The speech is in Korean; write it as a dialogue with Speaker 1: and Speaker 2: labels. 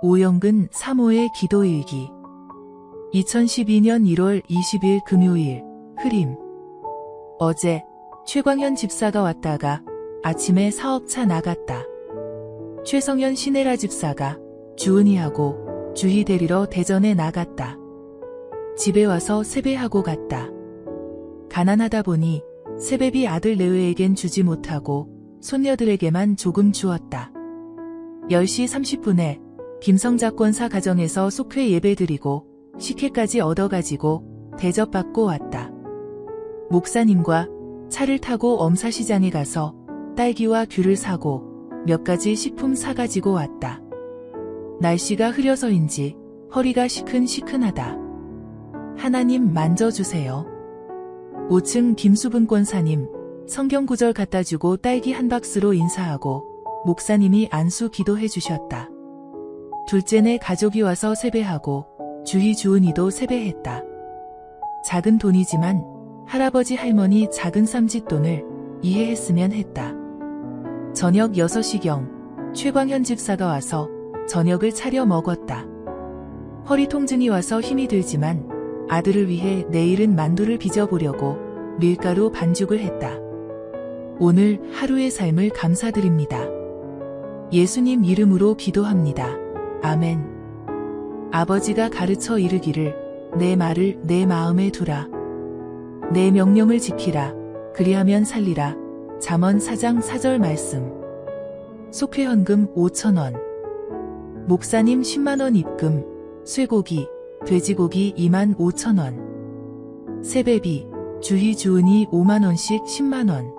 Speaker 1: 오영근 사모의 기도일기 2012년 1월 20일 금요일 흐림 어제 최광현 집사가 왔다가 아침에 사업차 나갔다. 최성현 시네라 집사가 주은이하고 주희 데리러 대전에 나갔다. 집에 와서 세배하고 갔다. 가난하다 보니 세배비 아들 내외에겐 주지 못하고 손녀들에게만 조금 주었다. 10시 30분에 김성작권사 가정에서 속회 예배드리고 식혜까지 얻어가지고 대접받고 왔다. 목사님과 차를 타고 엄사시장에 가서 딸기와 귤을 사고 몇 가지 식품 사가지고 왔다. 날씨가 흐려서인지 허리가 시큰시큰하다. 하나님 만져주세요. 5층 김수분 권사님 성경 구절 갖다 주고 딸기 한 박스로 인사하고 목사님이 안수 기도해 주셨다. 둘째네 가족이 와서 세배하고 주희 주은이도 세배했다. 작은 돈이지만 할아버지 할머니 작은 쌈짓돈을 이해했으면 했다. 저녁 6시경 최광현 집사가 와서 저녁을 차려 먹었다. 허리 통증이 와서 힘이 들지만 아들을 위해 내일은 만두를 빚어보려고 밀가루 반죽을 했다. 오늘 하루의 삶을 감사드립니다. 예수님 이름으로 기도합니다. 아멘. 아버지가 가르쳐 이르기를 내 말을 내 마음에 두라. 내 명령을 지키라. 그리하면 살리라. 잠언 4장 4절 말씀. 속회 현금 5천원. 목사님 10만원 입금. 쇠고기, 돼지고기 2만 5천원. 세배비, 주희 주은이 5만원씩 10만원.